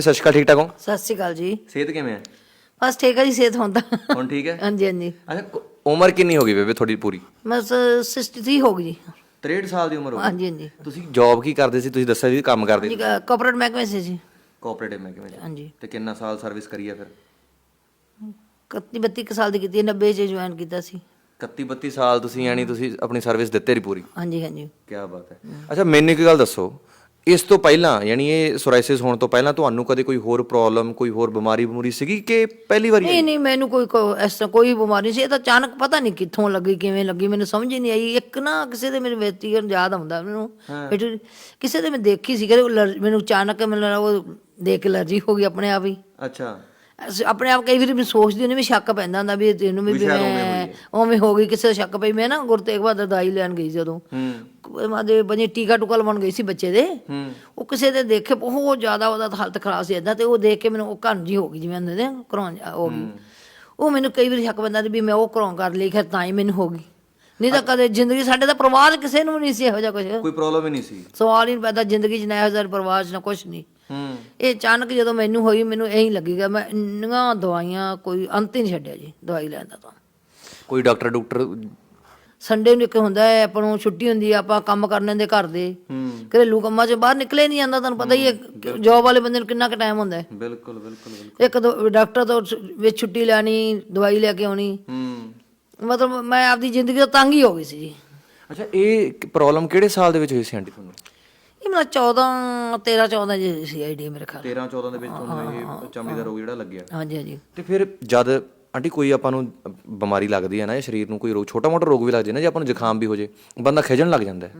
ਸਤਿ ਸ਼੍ਰੀ ਅਕਾਲ ਠੀਕ ਠਾਕ ਹੋ? ਸਤਿ ਸ਼੍ਰੀ ਅਕਾਲ ਜੀ। ਸਿਹਤ ਕਿਵੇਂ ਹੈ? ਬਸ ਠੀਕ ਹੈ ਜੀ ਸਿਹਤ ਹੁੰਦਾ ਹੁਣ ਠੀਕ ਹੈ? ਹਾਂਜੀ ਹਾਂਜੀ। ਅੱਛਾ ਕ- ਉਮਰ ਕਿੰਨੀ ਹੋ ਗਈ ਬੇਬੇ ਤੁਹਾਡੀ ਪੂਰੀ? ਬਸ 63 ਹੋ ਗਈ ਜੀ। 63 ਸਾਲ ਦੀ ਉਮਰ ਹੋ ਗਈ? ਹਾਂਜੀ ਹਾਂਜੀ। ਤੁਸੀਂ ਜੌਬ ਕੀ ਕਰਦੇ ਸੀ? ਤੁਸੀਂ ਦੱਸਿਆ ਸੀ ਕੰਮ ਕਰਦੇ ਜੀ ਕਾਰਪੋਰੇਟ ਮਹਿਕਮੇ ਸੇ ਜੀ। ਕੋਆਪਰੇਟਿਵ ਮਹਿਕਮੇ 'ਚ। ਹਾਂਜੀ। ਤੇ ਕਿੰਨਾ ਸਾਲ ਸਰਵਿਸ ਕਰੀ ਆ ਫਿਰ? 31 32 ਕੁ ਸਾਲ ਦੀ ਕੀਤੀ ਹੈ, 90 ਚ ਜੁਆਇਨ ਕੀਤਾ ਸੀ। 31 32 ਸਾਲ ਤੁਸੀਂ ਯਾਨੀ ਤੁਸੀਂ ਆਪਣੀ ਸਰਵਿਸ ਦਿੱਤੇ ਰਹੀ ਪੂਰੀ? ਹਾਂਜੀ ਹਾਂਜੀ। ਕੀ ਬਾਤ ਹੈ। ਅੱਛਾ ਮੈਨੂੰ ਇੱਕ ਗੱਲ ਦੱਸੋ। ਇਸ ਤੋਂ ਪਹਿਲਾਂ ਯਾਨੀ ਇਹ ਸੋਰਾਇਸਿਸ ਹੋਣ ਤੋਂ ਪਹਿਲਾਂ ਤੁਹਾਨੂੰ ਕਦੇ ਕੋਈ ਹੋਰ ਪ੍ਰੋਬਲਮ ਕੋਈ ਹੋਰ ਬਿਮਾਰੀ ਬਮੂਰੀ ਸੀਗੀ ਕਿ ਪਹਿਲੀ ਵਾਰੀ ਨਹੀਂ ਨਹੀਂ ਮੈਨੂੰ ਕੋਈ ਕੋ- ਇਸ ਤਰ੍ਹਾਂ ਕੋਈ ਬਿਮਾਰੀ ਨਹੀਂ ਸੀ। ਇਹ ਤਾਂ ਅਚਾਨਕ ਪਤਾ ਨਹੀਂ ਕਿੱਥੋਂ ਲੱਗੀ ਕਿਵੇਂ ਲੱਗੀ ਮੈਨੂੰ ਸਮਝ ਹੀ ਨਹੀਂ ਆਈ। ਇੱਕ ਨਾ ਕਿਸੇ ਦੇ ਮੇਰੇ ਵਿਅਕਤੀਗਤ ਯਾਦ ਆਉਂਦਾ ਮੈਨੂੰ। ਬੇਟੇ, ਕਿਸੇ ਦੇ ਮੈਂ ਦੇਖੀ ਸੀ ਕਿ ਮੈਨੂੰ ਅਚਾਨਕ ਮੈਨੂੰ ਉਹ ਦੇਖ ਕੇ ਅਲਰਜੀ ਹੋ ਗਈ ਆਪਣੇ ਆਪ ਹੀ। ਅੱਛਾ। ਅਸੀਂ ਆਪਣੇ ਆਪ ਕਈ ਵਾਰੀ ਮੈਂ ਸੋਚਦੀ ਹੁੰਦੀ ਵੀ ਸ਼ੱਕ ਪੈਂਦਾ ਹੁੰਦਾ ਵੀ ਤੈਨੂੰ ਵੀ ਮੈਂ ਉਵੇਂ ਹੋ ਗਈ ਕਿਸੇ ਦਾ ਸ਼ੱਕ ਪਈ। ਮੈਂ ਨਾ ਗੁਰ ਤੇਗ ਬਹਾਦਰ ਦਵਾਈ ਲੈਣ ਗਈ ਜਦੋਂ ਹੂੰ। ਮਾਦੇ ਬਣੇ ਟੀਕਾ ਟੁਕਾ ਲਵਾਉਣ ਗਈ ਸੀ ਬੱਚੇ ਦੇ। ਹੂੰ। ਉਹ ਕਿਸੇ ਦੇ ਦੇਖੇ ਬਹੁਤ ਜ਼ਿਆਦਾ ਉਹਦਾ ਹਾਲਤ ਖਰਾਬ ਸੀ ਇਦਾਂ ਤੇ ਉਹ ਦੇਖ ਕੇ ਮੈਨੂੰ ਉਹ ਘਣ ਜੀ ਹੋ ਗਈ ਜਿਵੇਂ ਹੁੰਦੇ ਨੇ ਕਰਾਉਣ ਹੋ ਗਈ। ਉਹ ਮੈਨੂੰ ਕਈ ਵਾਰੀ ਸ਼ੱਕ ਪੈਂਦਾ ਸੀ ਵੀ ਮੈਂ ਉਹ ਕਰਾਉਂ ਕਰ ਲਈ ਖੈਰ ਤਾਂ ਹੀ ਮੈਨੂੰ ਹੋ ਗਈ। ਨਹੀਂ ਤਾਂ ਕਦੇ ਜ਼ਿੰਦਗੀ ਸਾਡੇ ਦਾ ਪਰਿਵਾਰ ਕਿਸੇ ਨੂੰ ਵੀ ਨਹੀਂ ਸੀ ਇਹੋ ਜਿਹਾ ਕੁਝ ਕੋਈ ਪ੍ਰੋਬਲਮ ਹੀ ਨਹੀਂ ਸੀ। ਸਵਾਲ ਹੀ ਨਹੀਂ ਪੈਦਾ ਜ਼ਿੰਦਗੀ 'ਚ ਨਾ ਇਹੋ ਜਿਹਾ ਪਰਿਵਾਰ 'ਚ ਨਾ ਕੁਝ ਨਹੀਂ। ਹੂੰ ਇਹ ਅਚਾਨਕ ਜਦੋਂ ਮੈਨੂੰ ਹੋਈ ਮੈਨੂੰ ਇਹੀ ਲੱਗੇਗਾ ਮੈਂ ਇੰਨੀਆਂ ਦਵਾਈਆਂ ਕੋਈ ਅੰਤ ਹੀ ਨਹੀਂ ਛੱਡਿਆ ਜੀ ਦਵਾਈ ਲੈਣ ਦਾ ਤਾਂ। ਕੋਈ ਡਾਕਟਰ ਡਾਕਟਰ? ਸੰਡੇ ਨੂੰ ਇੱਕ ਹੁੰਦਾ ਹੈ ਆਪਾਂ ਨੂੰ ਛੁੱਟੀ ਹੁੰਦੀ ਆ ਆਪਾਂ ਕੰਮ ਕਰਨੇ ਦੇ ਘਰ ਦੇ। ਘਰੇਲੂ ਕੰਮਾਂ 'ਚ ਬਾਹਰ ਨਿਕਲੇ ਨਹੀਂ ਜਾਂਦਾ ਤੁਹਾਨੂੰ ਪਤਾ ਹੀ ਹੈ ਜੌਬ ਵਾਲੇ ਬੰਦੇ ਨੂੰ ਕਿੰਨਾ ਕੁ ਟਾਈਮ ਹੁੰਦਾ ਹੈ। ਬਿਲਕੁਲ ਬਿਲਕੁਲ ਬਿਲਕੁਲ। ਇੱਕ ਦੋ ਡਾਕਟਰ ਤੋਂ ਵਿੱਚ ਛੁੱਟੀ ਲੈਣੀ ਦਵਾਈ ਲੈ ਕੇ ਆਉਣੀ। ਹੂੰ। ਮਤਲਬ ਮੈਂ ਆਪਦੀ ਜ਼ਿੰਦਗੀ ਤੋਂ ਤੰਗ ਹੀ ਹੋ ਗਈ ਸੀ ਜੀ। ਅੱਛਾ ਇਹ ਪ੍ਰੋਬਲਮ ਕਿਹੜੇ ਸਾਲ ਦੇ ਵਿੱਚ ਹੋਈ ਸੀ ਆਂਟੀ ਤੁਹਾਨੂੰ? ਇਹ ਮੇਰਾ 14 13 14 ਜੀ ਸੀ ਆਈਡੀ ਮੇਰੇ ਖਿਆਲ 13 14 ਦੇ ਵਿੱਚ ਤੁਹਾਨੂੰ ਇਹ ਚਮੜੀ ਦਾ ਰੋਗ ਜਿਹੜਾ ਲੱਗਿਆ। ਹਾਂਜੀ ਹਾਂਜੀ। ਤੇ ਫਿਰ ਜਦ ਆਂਟੀ ਕੋਈ ਆਪਾਂ ਨੂੰ ਬਿਮਾਰੀ ਲੱਗਦੀ ਹੈ ਨਾ ਇਹ ਸਰੀਰ ਨੂੰ ਕੋਈ ਰੋਗ ਛੋਟਾ ਮੋਟਾ ਰੋਗ ਵੀ ਲੱਗ ਜੇ ਨਾ ਜੇ ਆਪਾਂ ਨੂੰ ਜ਼ੁਕਾਮ ਵੀ ਹੋ ਜੇ ਬੰਦਾ ਖਿਜਣ ਲੱਗ ਜਾਂਦਾ ਹੈ।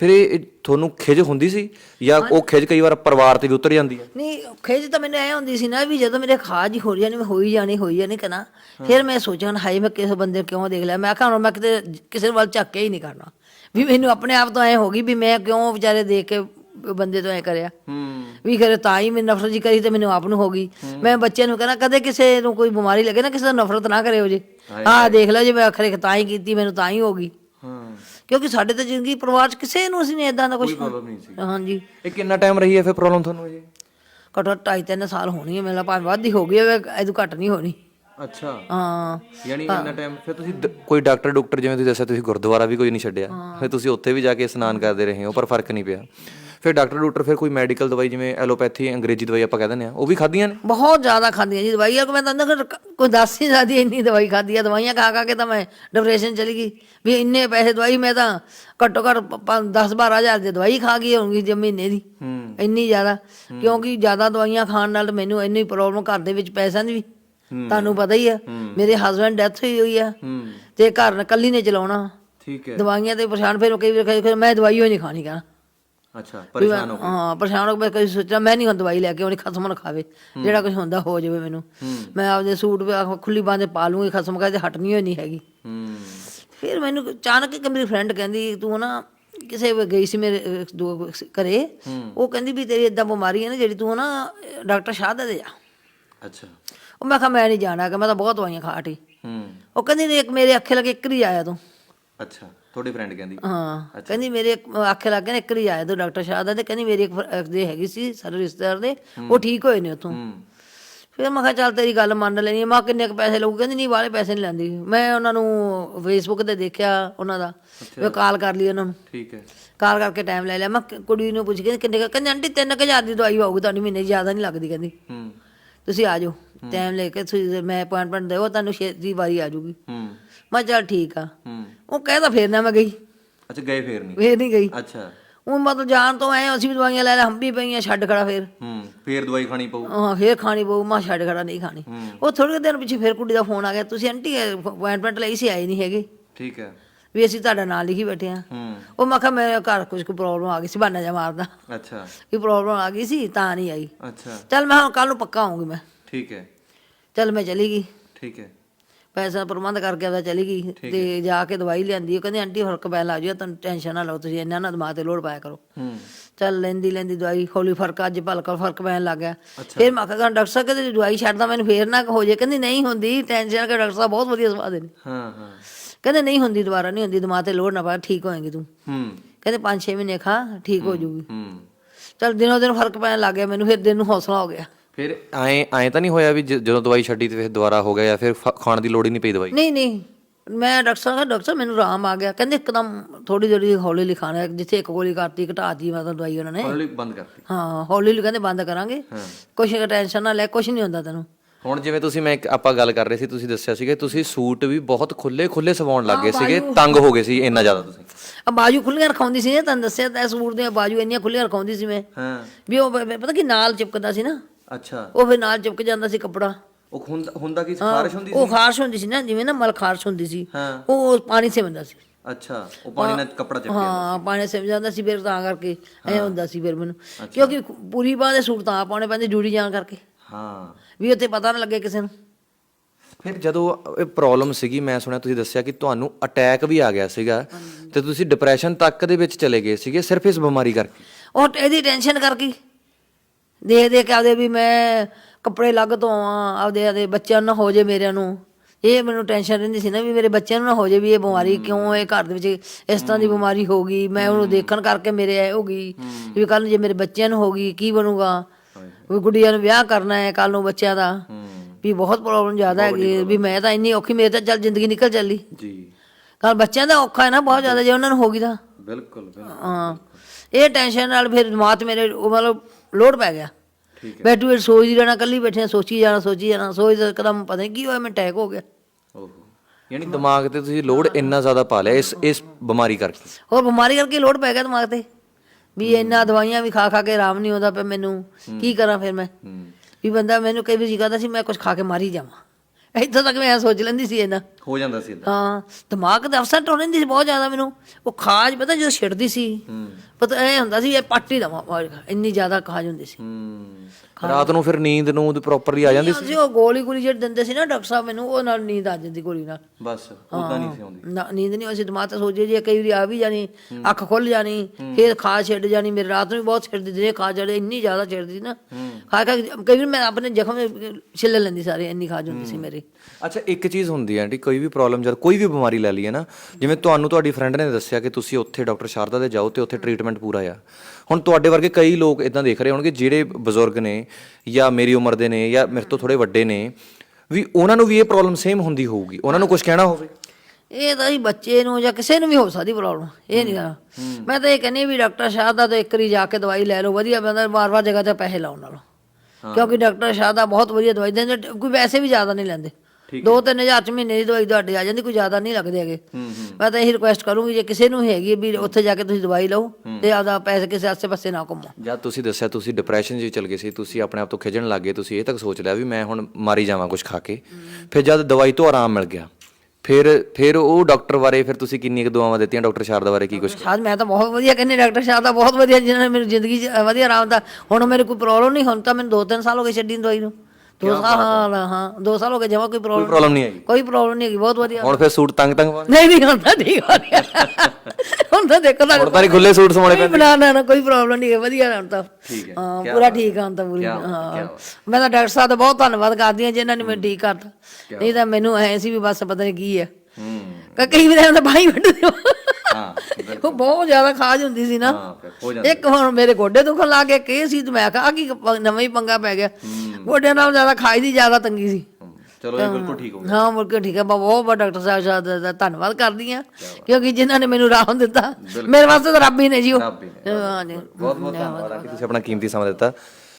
ਫਿਰ ਇਹ ਤੁਹਾਨੂੰ ਖਿਜ ਹੁੰਦੀ ਸੀ ਜਾਂ ਉਹ ਖਿਜ ਕਈ ਵਾਰ ਪਰਿਵਾਰ ਤੇ ਵੀ ਉਤਰ ਜਾਂਦੀ ਹੈ? ਨਹੀਂ ਖੇਜ ਤਾਂ ਮੈਨੂੰ ਐ ਹੁੰਦੀ ਸੀ ਨਾ ਵੀ ਜਦੋਂ ਮੇਰੇ ਖਾਜ ਹੋ ਜਾਣੀ ਮੈਂ ਹੋਈ ਜਾਣੀ ਹੋਈ ਜਾਣੀ ਕਨਾ ਫਿਰ ਮੈਂ ਸੋਚਾਂ ਹਾਏ ਮੈਂ ਕਿਸੇ ਬੰਦੇ ਨੂੰ ਕਿਉਂ ਦੇਖ ਲਿਆ? ਮੈਂ ਕਿਹਾ ਹੁਣ ਮੈਂ ਕਿਤੇ ਕਿਸੇ ਵੱਲ ਝੱਕ ਹੀ ਨਹੀਂ ਕਰਨਾ। ਵੀ ਮੈਨੂੰ ਆਪਣੇ ਆਪ ਤੋਂ ਐ ਹੋ ਗਈ ਵੀ ਮੈਂ ਕਿਉਂ ਵਿਚਾਰੇ ਦੇਖ ਕੇ ਬੰਦੇ ਤੋਂ ਐ ਕਰਿਆ। ਹੂੰ। ਵੀ ਖਰੇ ਤਾਂ ਹੀ ਮੈਨੂੰ ਨਫ਼ਰਤ ਜੀ ਕਰੀ ਤੇ ਮੈਨੂੰ ਆਪ ਨੂੰ ਹੋ ਗਈ। ਮੈਂ ਬੱਚੇ ਨੂੰ ਕਹਿੰਦਾ ਕਦੇ ਕਿਸੇ ਨੂੰ ਕੋਈ ਬਿਮਾਰੀ ਲੱਗੇ ਨਾ ਕਿਸੇ ਦਾ ਨਫ਼ਰਤ ਨਾ ਕਰਿਓ ਜੀ। ਆਹ ਦੇਖ ਲਓ ਜੀ ਮੈਂ ਖਰੇ ਤਾਂ ਹੀ ਕੀਤੀ ਮੈਨੂੰ ਤਾਂ ਹੀ ਹੋ ਗਈ। ਹਾਂ। ਕਿਉਂਕਿ ਸਾਡੇ ਤਾਂ ਜ਼ਿੰਦਗੀ ਪਰਿਵਾਰ 'ਚ ਕਿਸੇ ਨੂੰ ਅਸੀਂ ਨੇ ਇਦਾਂ ਦਾ ਕੁਝ ਪ੍ਰੋਬਲਮ ਨਹੀਂ ਸੀ। ਹਾਂਜੀ। ਇਹ ਕਿੰਨਾ ਟਾਈਮ ਰਹੀ ਹੈ ਫਿਰ ਪ੍ਰੋਬਲਮ ਤੁਹਾਨੂੰ ਇਹ? ਘੱਟੋ ਢਾਈ ਤਿੰਨ ਸਾਲ ਹੋਣੀ ਹੈ ਮੇਰਾ ਭਾਵੇਂ ਵੱਧ ਹੀ ਹੋ ਗਈ ਹੈ ਇਹਦੋਂ ਘੱਟ ਨਹੀਂ ਹੋਣੀ। ਅੱਛਾ। ਹਾਂ। ਯਾਨੀ ਇੰਨਾ ਟਾਈਮ ਫਿਰ ਤੁਸੀਂ ਦ- ਕੋਈ ਡਾਕਟਰ ਡਾਕਟਰ ਜਿਵੇਂ ਤੁਸੀਂ ਦੱਸਿਆ ਤੁਸੀਂ ਗੁਰਦੁਆਰਾ ਵੀ ਕੋਈ ਨਹੀਂ ਛੱਡਿਆ। ਫਿਰ ਤੁਸੀਂ ਉੱਥੇ ਵੀ ਜਾ ਕੇ ਇਸ਼ਨਾਨ ਕਰਦੇ ਰਹੇ ਹੋ ਪਰ ਫ਼ਰਕ ਨਹੀਂ ਪਿਆ। ਫਿਰ ਡਾਕਟਰ ਡਾਕਟਰ ਫਿਰ ਕੋਈ ਮੈਡੀਕਲ ਦਵਾਈ ਜਿਵੇਂ ਐਲੋਪੈਥੀ ਅੰਗਰੇਜ਼ੀ ਦਵਾਈ ਆਪਾਂ ਕਹਿ ਦਿੰਦੇ ਆ ਉਹ ਵੀ ਖਾਧੀਆਂ ਨੇ? ਬਹੁਤ ਜ਼ਿਆਦਾ ਖਾਂਦੀਆਂ ਜੀ ਦਵਾਈਆਂ ਕੋ ਮੈਂ ਤਾਂ ਅੰਦਰ ਕੋਈ ਦੱਸ ਨਹੀਂ ਸਕਦੀ ਇੰਨੀ ਦਵਾਈ ਖਾਦੀ ਆ। ਦਵਾਈਆਂ ਖਾ ਖਾ ਕੇ ਤਾਂ ਮੈਂ ਡਿਪਰੈਸ਼ਨ ਚਲੀ ਗਈ। ਵੀ ਇੰਨੇ ਪੈਸੇ ਦਵਾਈ ਮੈਂ ਤਾਂ ਘੱਟੋ ਘੱਟ 10 12000 ਦੀ ਦਵਾਈ ਖਾ ਗਈ ਹੋਊਗੀ ਜੇ ਮਹੀਨੇ ਦੀ। ਇੰਨੀ ਜ਼ਿਆਦਾ। ਕਿਉਂਕਿ ਜ਼ਿਆਦਾ ਦਵਾਈਆਂ ਖਾਣ ਨਾਲ ਮੈਨੂੰ ਇੰਨੀ ਪ੍ਰੋਬਲਮ ਘਰ ਦੇ ਵਿੱਚ ਪੈਸਿਆਂ ਦੀ ਵੀ ਤੁਹਾਨੂੰ ਪਤਾ ਹੀ ਆ ਮੇਰੇ ਹਸਬੰਡ ਡੈਥ ਹੋਈ ਹੋਈ ਆ। ਤੇ ਘਰ ਇਕੱਲੀ ਨੇ ਚਲਾਉਣਾ। ਠੀਕ ਹੈ। ਦਵਾਈਆਂ ਤੇ ਪਰੇਸ਼ਾਨ ਫਿਰ ਉਹ ਕਈ ਵਾਰ ਮੈਂ ਦਵਾਈ ਹੋਈ ਨਹੀਂ ਖਾਣੀ ਕਹਾਂ ਅੱਛਾ ਪਰੇਸ਼ਾਨ ਹੋ ਹਾਂ ਪਰੇਸ਼ਾਨ ਹੋ ਕੇ ਮੈਂ ਕਦੀ ਸੋਚਿਆ ਮੈਂ ਨਹੀਂ ਹੁਣ ਦਵਾਈ ਲੈ ਕੇ ਆਉਣੀ ਖਸਮ ਨਾ ਖਾਵੇ। ਜਿਹੜਾ ਕੁਝ ਹੁੰਦਾ ਹੋ ਜਾਵੇ ਮੈਨੂੰ। ਮੈਂ ਆਪਦੇ ਸੂਟ ਖੁੱਲੀ ਬਾਂਹ ਪਾ ਲੂੰਗੀ ਖਸਮ ਕਾ ਤੇ ਹਟਣੀ ਹੋਈ ਨਹੀਂ ਹੈਗੀ। ਫਿਰ ਮੈਨੂੰ ਅਚਾਨਕ ਇੱਕ ਮੇਰੀ ਫਰੈਂਡ ਕਹਿੰਦੀ ਤੂੰ ਨਾ ਕਿਸੇ ਵੇ ਗਈ ਸੀ ਮੇਰੇ ਦੋ ਘਰੇ। ਉਹ ਕਹਿੰਦੀ ਵੀ ਤੇਰੀ ਇਦਾਂ ਬਿਮਾਰੀ ਹੈ ਨਾ ਜਿਹੜੀ ਤੂੰ ਨਾ ਡਾਕਟਰ ਸ਼ਾਹ ਦੇ ਜਾ ਅੱਛਾ। ਉਹ ਮੈਂ ਕਿਹਾ ਮੈਂ ਨਹੀਂ ਜਾਣਾ ਕਿ ਮੈਂ ਤਾਂ ਬਹੁਤ ਦਵਾਈਆਂ ਖਾ ਹਟੀ। ਹੂੰ। ਉਹ ਕਹਿੰਦੀ ਨਹੀਂ ਇੱਕ ਮੇਰੇ ਅੱਖੇ ਲੱਗੇ ਇੱਕ ਹੀ ਆਇਆ ਤੂੰ। ਅੱਛਾ ਤੁਹਾਡੀ ਫਰੈਂਡ ਕਹਿੰਦੀ? ਹਾਂ ਕਹਿੰਦੀ ਮੇਰੇ ਅੱਖੇ ਲੱਗੇ ਨੇ ਇੱਕ ਹੀ ਆਇਆ ਤੂੰ ਡਾਕਟਰ ਸ਼ਾਹ ਦਾ ਤੇ ਕਹਿੰਦੀ ਮੇਰੀ ਇੱਕ ਦੇ ਹੈਗੀ ਸੀ ਸਾਡੇ ਰਿਸ਼ਤੇਦਾਰ ਦੇ ਉਹ ਠੀਕ ਹੋਏ ਨੇ ਉਥੋਂ। ਫਿਰ ਮੈਂ ਕਿਹਾ ਚੱਲ ਤੇਰੀ ਗੱਲ ਮੰਨ ਲੈਣੀ ਮੈਂ ਕਿੰਨੇ ਕੁ ਪੈਸੇ ਲਊ ਕਹਿੰਦੀ ਨਹੀਂ ਵਾਲੇ ਪੈਸੇ ਨਹੀਂ ਲੈਂਦੀ। ਮੈਂ ਉਹਨਾਂ ਨੂੰ ਫੇਸਬੁੱਕ ਤੇ ਦੇਖਿਆ ਉਹਨਾਂ ਦਾ ਮੈਂ ਕਾਲ ਕਰ ਲਈ ਉਹਨਾਂ ਨੂੰ। ਠੀਕ ਹੈ। ਕਾਲ ਕਰਕੇ ਟਾਈਮ ਲੈ ਲਿਆ। ਮੈਂ ਕੁੜੀ ਨੂੰ ਪੁੱਛ ਕੇ ਕਿੰਨੇ ਕਹਿੰਦੀ ਆਂਟੀ 3000 ਦੀ ਦਵਾਈ ਆਊਗੀ ਤੁਹਾਨੂੰ ਮਹੀਨੇ ਜ਼ਿਆਦਾ ਨਹੀਂ ਲੱਗਦੀ ਕਹਿੰਦੀ। ਹੂੰ। ਤੁਸੀਂ ਆ ਜਾਓ। ਟਾਈਮ ਲੈ ਕੇ ਤੁਸੀਂ ਮੈਂ ਅਪਾਇੰਟਮੈਂਟ ਦਿਓ ਤੁਹਾਨੂੰ ਛੇਤੀ ਵਾਰੀ ਆ ਜਾਊਗੀ। ਹੂੰ। ਮੈਂ ਚੱਲ ਠੀਕ ਆ। ਹੂੰ। ਉਹ ਕਹਿੰਦਾ ਫੇਰ ਨਾ ਮੈਂ ਗਈ। ਅੱਛਾ ਗਏ ਫੇਰ ਨਹੀਂ ਫੇਰ ਨਹੀਂ ਗਈ। ਅੱਛਾ। ਉਹ ਮਤਲਬ ਜਾਣ ਤੋਂ ਆਏ ਅਸੀਂ ਵੀ ਦਵਾਈਆਂ ਲੈ ਲੈ ਹੰਬੀ ਪਈਆਂ ਛੱਡ ਖੜਾ ਫੇਰ। ਹੂੰ ਫੇਰ ਦਵਾਈ ਖਾਣੀ ਪਊ। ਹਾਂ ਫੇਰ ਖਾਣੀ ਪਊ ਮਾ ਛੱਡ ਖੜਾ ਨਹੀਂ ਖਾਣੀ। ਉਹ ਥੋੜੇ ਦਿਨ ਪਿੱਛੇ ਫੇਰ ਕੁੜੀ ਦਾ ਫੋਨ ਆ ਗਿਆ। ਤੁਸੀਂ ਆਂਟੀ ਅਪਾਇੰਟਮੈਂਟ ਲਈ ਸੀ ਆਏ ਨਹੀਂ ਹੈਗੇ। ਠੀਕ ਹੈ। ਵੀ ਅਸੀਂ ਤੁਹਾਡਾ ਨਾਂ ਲਿਖੀ ਬੈਠੇ ਆ ਉਹ ਮੈਂ ਕਿਹਾ ਮੇਰੇ ਘਰ ਕੁਝ ਕੋ ਪ੍ਰੋਬਲਮ ਆ ਗਈ ਸੀ ਬਹਾਨਾ ਜਾ ਮਾਰਦਾ। ਅੱਛਾ। ਵੀ ਪ੍ਰੋਬਲਮ ਆ ਗਈ ਸੀ ਤਾਂ ਨਹੀਂ ਆਈ। ਅੱਛਾ। ਚੱਲ ਮੈਂ ਹੁਣ ਕੱਲ ਨੂੰ ਪੱਕਾ ਆਉਂਗੀ ਮੈਂ। ਠੀਕ ਹੈ। ਚੱਲ ਮੈਂ ਚਲੀ ਗਈ। ਠੀਕ ਹੈ। ਪੈਸਾ ਪ੍ਰਬੰਧ ਕਰਕੇ ਆਦਾ ਚਲੀ ਗਈ ਤੇ ਜਾ ਕੇ ਦਵਾਈ ਲਿਆਂਦੀ। ਉਹ ਕਹਿੰਦੀ ਆਂਟੀ ਫ਼ਰਕ ਪੈਣ ਲੱਗ ਜਾਊਗਾ ਤੁਹਾਨੂੰ ਟੈਨਸ਼ਨ ਨਾ ਲਓ ਤੁਸੀਂ ਇੰਨਾ ਨਾ ਦਿਮਾਗ ਤੇ ਲੋਡ ਪਾਇਆ ਕਰੋ। ਹੂੰ। ਚੱਲ ਲੈਂਦੀ ਲੈਂਦੀ ਦਵਾਈ ਹੌਲੀ ਫ਼ਰਕ ਅੱਜ ਭਲਕਾ ਫ਼ਰਕ ਪੈਣ ਲੱਗ ਗਿਆ। ਫਿਰ ਮੈਂ ਕਿਹਾ ਡਾਕਟਰ ਸਾਹਿਬ ਕਹਿੰਦੇ ਜੇ ਦਵਾਈ ਛੱਡਦਾ ਮੈਨੂੰ ਫੇਰ ਨਾ ਹੋ ਜੇ ਕਹਿੰਦੀ ਨਹੀਂ ਹੁੰਦੀ ਟੈਨਸ਼ਨ ਕਿ ਡਾਕਟਰ ਸਾਹਿਬ ਬਹੁਤ ਵਧੀਆ ਸਵਾਦ ਦੇ ਨੇ ਹਾਂ ਹਾਂ। ਕਹਿੰਦੇ ਨਹੀਂ ਹੁੰਦੀ ਦੁਬਾਰਾ ਨਹੀਂ ਹੁੰਦੀ ਦਿਮਾਗ ਤੇ ਲੋਡ ਨਾ ਪਾ ਠੀਕ ਹੋਏਗੀ ਤੂੰ। ਹੂੰ। ਕਹਿੰਦੇ 5-6 ਮਹੀਨੇ ਖਾ ਠੀਕ ਹੋ ਜਾਊਗੀ। ਹੂੰ। ਚੱਲ ਦਿਨੋਂ ਦਿਨ ਫ਼ਰਕ ਪੈਣ ਲੱਗ ਗਿਆ ਮੈਨੂੰ ਫਿਰ ਦਿਨ ਨੂੰ ਹੌਸਲਾ ਹੋ ਗਿਆ। ਫਿਰ ਐਂ ਐਂ ਤਾਂ ਨਹੀਂ ਹੋਇਆ ਵੀ ਜ- ਜਦੋਂ ਦਵਾਈ ਛੱਡੀ ਤੇ ਫਿਰ ਦੁਬਾਰਾ ਹੋ ਗਿਆ ਜਾਂ ਫਿਰ ਫ- ਖਾਣ ਦੀ ਲੋੜ ਹੀ ਨਹੀਂ ਪਈ ਦਵਾਈ? ਨਹੀਂ ਨਹੀਂ। ਮੈਂ ਡਾਕਟਰ ਸਾਹਿਬ ਕਿਹਾ, ਡਾਕਟਰ ਸਾਹਿਬ ਮੈਨੂੰ ਆਰਾਮ ਆ ਗਿਆ। ਕਹਿੰਦੇ ਇੱਕਦਮ ਥੋੜੀ ਥੋੜੀ ਹੌਲੀ ਲਿਖਾਣਾ ਹੈ ਜਿੱਥੇ ਇੱਕ ਗੋਲੀ ਕਰਤੀ ਘਟਾਤੀ ਮਤਲਬ ਦਵਾਈ ਉਹਨਾਂ ਨੇ। ਹੌਲੀ ਬੰਦ ਕਰਤੀ। ਹਾਂ ਹੌਲੀ ਹੌਲੀ ਕਹਿੰਦੇ ਬੰਦ ਕਰਾਂਗੇ। ਕੁਛ ਟੈਨਸ਼ਨ ਨਾ ਲੈ ਕੁਛ ਨਹੀਂ ਹੁੰਦਾ ਤੈਨੂੰ। ਹੁਣ ਜਿਵੇਂ ਤੁਸੀਂ ਮੈਂ ਇੱਕ ਆਪਾਂ ਗੱਲ ਕਰ ਰਹੇ ਸੀ ਤੁਸੀਂ ਦੱਸਿਆ ਸੀਗਾ ਤੁਸੀਂ ਸੂਟ ਵੀ ਬਹੁਤ ਖੁੱਲੇ ਖੁੱਲੇ ਸਵਾਉਣ ਲੱਗ ਗਏ ਸੀਗੇ ਤੰਗ ਹੋ ਗਏ ਸੀ ਇੰਨਾ ਜ਼ਿਆਦਾ ਤੁਸੀਂ। ਆ ਬਾਜੂ ਖੁੱਲੀਆਂ ਰਖਾਉਂਦੀ ਸੀ ਨਾ ਤੁਹਾਨੂੰ ਦੱਸਿਆ ਤਾਂ ਸੂਟ ਦੀਆਂ ਬਾਜੂ ਇੰਨੀਆਂ ਖੁੱਲੀਆਂ ਰਖਾਉਂਦੀ ਸੀ ਮੈਂ। ਹਾਂ। ਵੀ ਉਹ ਪਤਾ ਕੀ ਨਾਲ ਚਿਪਕਦਾ ਸੀ ਨਾ। ਅੱਛਾ। ਉਹ ਫਿਰ ਨਾਲ ਚਿਪਕ ਜਾਂਦਾ ਸੀ ਕੱਪੜਾ। ਉਹ ਹੁੰਦਾ ਹੁੰਦਾ ਕੀ ਖਾਰਸ਼ ਹੁੰਦੀ ਉਹ ਖਾਰਸ਼ ਹੁੰਦੀ ਸੀ ਨਾ ਜਿਵੇਂ ਨਾ ਮਲ ਖਾਰਸ਼ ਹੁੰਦੀ ਸੀ। ਹਾਂ। ਉਹ ਪਾਣੀ ਸਿਮਦਾ ਸੀ। ਅੱਛਾ ਉਹ ਪਾਣੀ ਨਾਲ ਕੱਪੜਾ ਚਿਪਕ ਹਾਂ ਪਾਣੀ ਸਿਮ ਜਾਂਦਾ ਸੀ ਫਿਰ ਤਾਂ ਕਰਕੇ ਐ ਹੁੰਦਾ ਸੀ ਫਿਰ ਮੈਨੂੰ। ਕਿਉਂਕਿ ਪੂਰੀ ਬਾਹ ਦੇ ਸੂਟ ਤਾਂ ਪਾਉਣੇ ਪੈਂਦੇ ਜੁੜੀ ਜਾਣ ਕਰਕੇ। ਹਾਂ। ਵੀ ਉੱਥੇ ਪਤਾ ਨਾ ਲੱਗੇ ਕਿਸੇ ਨੂੰ। ਫਿਰ ਜਦੋਂ ਇਹ ਪ੍ਰੋਬਲਮ ਸੀਗੀ ਮੈਂ ਸੁਣਿਆ ਤੁਸੀਂ ਦੱਸਿਆ ਕਿ ਤੁਹਾਨੂੰ ਅਟੈਕ ਵੀ ਆ ਗਿਆ ਸੀਗਾ। ਤੇ ਤੁਸੀਂ ਡਿਪਰੈਸ਼ਨ ਤੱਕ ਦੇ ਵਿੱਚ ਚਲੇ ਗਏ ਸੀਗੇ ਸਿਰਫ ਇਸ ਬਿਮਾਰੀ ਕਰਕੇ। ਉਹ ਟ- ਇਹਦੀ ਟੈਨਸ਼ਨ ਕਰਕੇ। ਹੀ। ਦੇਖ ਦੇਖ ਕੇ ਆਪਦੇ ਵੀ ਮੈਂ ਕੱਪੜੇ ਲੱਗ ਤੋਂ ਆਵਾਂ ਆਪਦੇ ਆਪਦੇ ਬੱਚਿਆਂ ਨੂੰ ਨਾ ਹੋ ਜੇ ਮੇਰਿਆਂ ਨੂੰ। ਇਹ ਮੈਨੂੰ ਟੈਨਸ਼ਨ ਰਹਿੰਦੀ ਸੀ ਨਾ ਵੀ ਮੇਰੇ ਬੱਚਿਆਂ ਨੂੰ ਨਾ ਹੋ ਜੇ ਵੀ ਇਹ ਬਿਮਾਰੀ ਕਿਉਂ ਇਹ ਘਰ ਦੇ ਵਿੱਚ ਇਸ ਤਰ੍ਹਾਂ ਦੀ ਬਿਮਾਰੀ ਹੋ ਗਈ ਮੈਂ ਉਹਨੂੰ ਦੇਖਣ ਕਰਕੇ ਮੇਰੇ ਐ ਹੋ ਗਈ ਵੀ ਕੱਲ ਨੂੰ ਜੇ ਮੇਰੇ ਬੱਚਿਆਂ ਨੂੰ ਹੋ ਗਈ ਕੀ ਬਣੂਗਾ? ਵੀ ਗੁੱਡੀਆਂ ਨੂੰ ਵਿਆਹ ਕਰਨਾ ਹੈ ਕੱਲ ਨੂੰ ਬੱਚਿਆਂ ਦਾ। ਵੀ ਬਹੁਤ ਪ੍ਰੋਬਲਮ ਜ਼ਿਆਦਾ ਹੈਗੀ ਵੀ ਮੈਂ ਤਾਂ ਇੰਨੀ ਔਖੀ ਮੇਰੇ ਤਾਂ ਚੱਲ ਜ਼ਿੰਦਗੀ ਨਿਕਲ ਚੱਲੀ। ਜੀ। ਕੱਲ ਬੱਚਿਆਂ ਦਾ ਔਖਾ ਹੈ ਨਾ ਬਹੁਤ ਜ਼ਿਆਦਾ ਜੇ ਉਹਨਾਂ ਨੂੰ ਹੋ ਗਈ ਤਾਂ। ਬਿਲਕੁਲ ਬਿਲਕੁਲ ਹਾਂ। ਇਹ ਟੈਨਸ਼ਨ ਨਾਲ ਫਿਰ ਦਿਮਾਗ 'ਚ ਮੇਰੇ ਉਹ ਮਤਲਬ ਲੋਡ ਪੈ ਗਿਆ। ਠੀਕ ਬੈਠੀ ਬੈਠੀ ਸੋਚਦੀ ਰਹਿਣਾ ਕੱਲੀ ਬੈਠਿਆ ਸੋਚੀ ਜਾਣਾ ਸੋਚੀ ਜਾਣਾ ਸੋਚ ਇੱਕਦਮ ਪਤਾ ਨਹੀਂ ਕੀ ਹੋਇਆ ਮੈਨੂੰ ਅਟੈਕ ਹੋ ਗਿਆ। ਓਹੋ। ਯਾਨੀ ਦਿਮਾਗ ਤੇ ਤੁਸੀਂ ਲੋਡ ਇੰਨਾ ਜ਼ਿਆਦਾ ਪਾ ਲਿਆ ਇਸ ਇਸ ਬਿਮਾਰੀ ਕਰਕੇ। ਹੋਰ ਬਿਮਾਰੀ ਕਰਕੇ ਲੋਡ ਪੈ ਗਿਆ ਦਿਮਾਗ ਤੇ। ਵੀ ਇੰਨਾ ਦਵਾਈਆਂ ਵੀ ਖਾ ਖਾ ਕੇ ਆਰਾਮ ਨਹੀਂ ਆਉਂਦਾ ਪਿਆ ਮੈਨੂੰ। ਕੀ ਕਰਾਂ ਫਿਰ ਮੈਂ? ਹੂੰ। ਵੀ ਬੰਦਾ ਮੈਨੂੰ ਕਈ ਵਾਰ ਜੀ ਕਰਦਾ ਸੀ ਮੈਂ ਕੁਝ ਖਾ ਕੇ ਮਰ ਹੀ ਜਾਵਾਂ। ਇੱਥੋਂ ਤੱਕ ਮੈਂ ਸੋਚ ਲੈਂਦੀ ਸੀ ਇਹਨਾਂ ਹੋ ਜਾਂਦਾ ਸੀ ਇਦਾਂ ਹਾਂ ਦਿਮਾਗ ਦੇ ਅਫਸਰ ਟੋਣ ਹੁੰਦੀ ਸੀ ਬਹੁਤ ਜ਼ਿਆਦਾ ਮੈਨੂੰ। ਉਹ ਖਾਜ ਪਤਾ ਜਦੋਂ ਛਿੜਦੀ ਸੀ ਹੂੰ। ਪਤਾ ਐ ਹੁੰਦਾ ਸੀ ਇਹ ਪੱਟ ਦਵਾਂ ਇੰਨੀ ਜ਼ਿਆਦਾ ਖਾਜ ਹੁੰਦੀ ਸੀ। ਰਾਤ ਨੂੰ ਫਿਰ ਨੀਂਦ ਨੂੰ ਪ੍ਰੋਪਰਲੀ ਆ ਜਾਂਦੀ ਸੀ ਸੀ। ਉਹ ਗੋਲੀ ਗੋਲੀ ਜਿਹੜੀ ਦਿੰਦੇ ਸੀ ਨਾ ਡਾਕਟਰ ਸਾਹਿਬ ਮੈਨੂੰ ਉਹ ਨਾਲ ਨੀਂਦ ਆ ਜਾਂਦੀ ਗੋਲੀ ਨਾਲ। ਬਸ ਉਦਾਂ ਨਹੀਂ ਸੀ ਆਉਂਦੀ। ਨਾ ਨੀਂਦ ਨਹੀਂ ਅਸੀਂ ਦਿਮਾਗ ਤੇ ਸੋਚੇ ਜੇ ਕਈ ਵਾਰੀ ਆ ਵੀ ਜਾਣੀ ਅੱਖ ਖੁੱਲ ਜਾਣੀ ਫਿਰ ਖਾ ਛੱਡ ਜਾਣੀ ਮੇਰੇ ਰਾਤ ਨੂੰ ਵੀ ਬਹੁਤ ਛੱਡਦੀ ਸੀ ਖਾ ਛੱਡ ਇੰਨੀ ਜ਼ਿਆਦਾ ਛੱਡਦੀ ਸੀ ਨਾ। ਖਾ ਖਾ ਕੇ ਕਈ ਵਾਰੀ ਮੈਂ ਆਪਣੇ ਜ਼ਖਮ ਛਿੱਲ ਲੈਂਦੀ ਸਾਰੇ ਇੰਨੀ ਖਾਜ ਹੁੰਦੀ ਸੀ ਮੇਰੀ। ਅੱਛਾ ਇੱਕ ਚੀਜ਼ ਹੁੰਦੀ ਹੈ ਆਂਟੀ ਕੋਈ ਵੀ ਪ੍ਰੋਬਲਮ ਜਦ ਕੋਈ ਵੀ ਬਿਮਾਰੀ ਲੈ ਲਈਏ ਨਾ ਜਿਵੇਂ ਤੁਹਾਨੂੰ ਤੁਹਾਡੀ ਫਰੈਂਡ ਨੇ ਦੱਸਿਆ ਕਿ ਤੁਸੀਂ ਉੱਥੇ ਡਾਕਟਰ ਸ਼ਾਰਦਾ ਦੇ ਜਾਓ ਤੇ ਉੱਥੇ ਟ੍ਰੀਟਮੈਂਟ ਪੂਰਾ ਆ। ਹੁਣ ਤੁਹਾਡੇ ਵਰਗੇ ਕਈ ਲੋਕ ਇਦਾਂ ਦੇਖ ਰਹੇ ਹੋਣਗੇ ਜਿਹੜੇ ਬਜ਼ੁਰਗ ਨੇ ਜਾਂ ਮੇਰੀ ਉਮਰ ਦੇ ਨੇ ਜਾਂ ਮੇਰੇ ਤੋਂ ਥੋੜੇ ਵੱਡੇ ਨੇ ਵੀ ਉਹਨਾਂ ਨੂੰ ਵੀ ਇਹ ਪ੍ਰੋਬਲਮ ਸੇਮ ਹੁੰਦੀ ਹੋਊਗੀ। ਉਹਨਾਂ ਨੂੰ ਕੁਝ ਕਹਿਣਾ ਹੋਵੇ? ਇਹ ਤਾਂ ਹੀ ਬੱਚੇ ਨੂੰ ਜਾਂ ਕਿਸੇ ਨੂੰ ਵੀ ਹੋ ਸਕਦੀ ਪ੍ਰੋਬਲਮ ਇਹ ਨਹੀਂ ਆ। ਮੈਂ ਤਾਂ ਇਹ ਕਹਿੰਦੀ ਵੀ ਡਾਕਟਰ ਸ਼ਾਹ ਦਾ ਤਾਂ ਇੱਕ ਵਾਰੀ ਜਾ ਕੇ ਦਵਾਈ ਲੈ ਲਓ ਵਧੀਆ ਬੰਦਾ ਵਾਰ-ਵਾਰ ਜਗ੍ਹਾ ਤੇ ਪੈਸੇ ਲਾਉਣ ਨਾਲੋਂ। ਕਿਉਂਕਿ ਡਾਕਟਰ ਸ਼ਾਹ ਦਾ ਬਹੁਤ ਵਧੀਆ ਦਵਾਈ ਦਿੰਦੇ ਕੋਈ ਵੈਸੇ ਵੀ ਜ਼ਿਆਦਾ ਨਹੀਂ ਲੈਂਦੇ। ਦੋ ਤਿੰਨ ਹਜ਼ਾਰ ਚ ਮਹੀਨੇ ਦੀ ਦਵਾਈ ਤੁਹਾਡੇ ਆ ਜਾਂਦੀ ਕੋਈ ਜ਼ਿਆਦਾ ਨਹੀਂ ਲੱਗਦੇ ਹੈਗੇ। ਮੈਂ ਤਾਂ ਇਹੀ ਰਿਕੁਐਸਟ ਕਰੂੰਗੀ ਜੇ ਕਿਸੇ ਨੂੰ ਹੈਗੀ ਵੀ ਉੱਥੇ ਜਾ ਕੇ ਤੁਸੀਂ ਦਵਾਈ ਲਓ ਤੇ ਆਪਦਾ ਪੈਸੇ ਕਿਸੇ ਆਸੇ ਪਾਸੇ ਨਾ ਘੁੰਮੋ। ਜਦ ਤੁਸੀਂ ਦੱਸਿਆ ਤੁਸੀਂ ਡਿਪਰੈਸ਼ਨ 'ਚ ਚਲ ਗਏ ਸੀ ਤੁਸੀਂ ਆਪਣੇ ਆਪ ਤੋਂ ਖਿਜਣ ਲੱਗ ਗਏ ਤੁਸੀਂ ਇਹ ਤੱਕ ਸੋਚ ਲਿਆ ਵੀ ਮੈਂ ਹੁਣ ਮਾਰੀ ਜਾਵਾਂ ਕੁਝ ਖਾ ਕੇ। ਫਿਰ ਜਦ ਦਵਾਈ ਤੋਂ ਆਰਾਮ ਮਿਲ ਗਿਆ ਫਿਰ ਫਿਰ ਉਹ ਡਾਕਟਰ ਬਾਰੇ ਫਿਰ ਤੁਸੀਂ ਕਿੰਨੀਆਂ ਕੁ ਦੁਆਵਾਂ ਦਿੱਤੀਆਂ ਡਾਕਟਰ ਸ਼ਾਰਦਾ ਬਾਰੇ ਕੀ ਕੁਝ ਸ਼ਾਇਦ ਮੈਂ ਤਾਂ ਬਹੁਤ ਵਧੀਆ ਕਹਿੰਦੀ ਡਾਕਟਰ ਸ਼ਾਹ ਦਾ ਬਹੁਤ ਵਧੀਆ ਜਿਨ੍ਹਾਂ ਨੇ ਮੇਰੀ ਜ਼ਿੰਦਗੀ 'ਚ ਵਧੀਆ ਆਰਾਮ ਦਾ ਹੁਣ ਮੇਰੇ ਕੋਈ ਪ੍ਰੋਬਲਮ ਨਹੀਂ ਹੁਣ ਤਾਂ ਮੈਨੂੰ 2-3 ਸਾਲ ਹੋ ਗਏ ਛੱਡੀ ਦਵਾਈ ਨੂੰ। ਦੋ ਸਾਲ ਹਾਂ। 2 ਸਾਲ ਹੋ ਗਏ ਜਮਾ ਕੋਈ ਪ੍ਰੋਬਲਮ ਪ੍ਰੋਬਲਮ ਨਹੀਂ ਆਈ ਕੋਈ ਪ੍ਰੋਬਲਮ ਨਹੀਂ ਹੈਗੀ ਬਹੁਤ ਵਧੀਆ। ਹੁਣ ਫਿਰ ਸੂਟ ਤੰਗ ਤੰਗ ਪਾ ਨਹੀਂ ਨਹੀਂ ਹੁੰਦਾ ਠੀਕ ਹੋ ਗਿਆ। ਹੁਣ ਤਾਂ ਦੇਖੋ ਤਾਂ ਹੁਣ ਤਾਂ ਖੁੱਲੇ ਸੂਟ ਸਮਾਉਣੇ ਨਹੀਂ ਬਣਾ ਨਾ ਨਾ ਕੋਈ ਪ੍ਰੋਬਲਮ ਨਹੀਂ ਹੈ ਵਧੀਆ ਹੁਣ ਤਾਂ। ਠੀਕ ਹੈ, ਹਾਂ ਪੂਰਾ ਠੀਕ ਹਾਂ ਤਾਂ ਪੂਰੀ ਹਾਂ ਮੈਂ ਤਾਂ ਡਾਕਟਰ ਸਾਹਿਬ ਦਾ ਬਹੁਤ ਧੰਨਵਾਦ ਕਰਦੀ ਹਾਂ ਜਿਨ੍ਹਾਂ ਨੇ ਮੈਨੂੰ ਠੀਕ ਕਰਤਾ। ਨਹੀਂ ਤਾਂ ਮੈਨੂੰ ਐ ਸੀ ਵੀ ਬਸ ਪਤਾ ਨਹੀਂ ਕੀ ਹੈ। ਹੂੰ। ਕਈ ਵਾਰ ਤਾਂ ਬਾਈ ਵੱਢਦੇ ਹਾਂ ਉਹ ਬਹੁਤ ਜ਼ਿਆਦਾ ਖਾਜ ਹੁੰਦੀ ਸੀ ਨਾ। ਹਾਂ ਹੋ ਇੱਕ ਹੁਣ ਮੇਰੇ ਗੋਡੇ ਦੁਖਣ ਲੱਗ ਗਏ ਕੀ ਸੀ ਤੇ ਮੈਂ ਕਿਹਾ ਆਹ ਕੀ ਨਵਾਂ ਹੀ ਪੰਗਾ ਪੈ ਗਿਆ। ਗੋਡਿਆਂ ਨਾਲ ਜ਼ਿਆਦਾ ਖਾਜ ਦੀ ਜ਼ਿਆਦਾ ਤੰਗੀ ਸੀ। ਚਲੋ ਇਹ ਬਿਲਕੁਲ ਠੀਕ ਹੋ ਗਿਆ। ਹਾਂ ਕੇ ਠੀਕ ਹੈ ਮੈਂ ਬਹੁਤ ਬਹੁਤ ਡਾਕਟਰ ਸਾਹਿਬ ਸਾਹਿਬ ਦਾ- ਧੰਨਵਾਦ ਕਰਦੀ ਹਾਂ। ਕਿਉਂਕਿ ਜਿਨ੍ਹਾਂ ਨੇ ਮੈਨੂੰ ਰਾਹ ਦਿੱਤਾ ਮੇਰੇ ਵਾਸਤੇ ਤਾਂ ਰੱਬ ਹੀ ਨੇ ਜੀ ਉਹ। ਹੀ ਜੀ। ਬਹੁਤ ਬਹੁਤ ਧੰਨਵਾਦ। ਆ ਕਿ ਤੁਸੀਂ ਆਪਣਾ ਕੀਮਤੀ ਸਮਾਂ ਦਿੱਤਾ।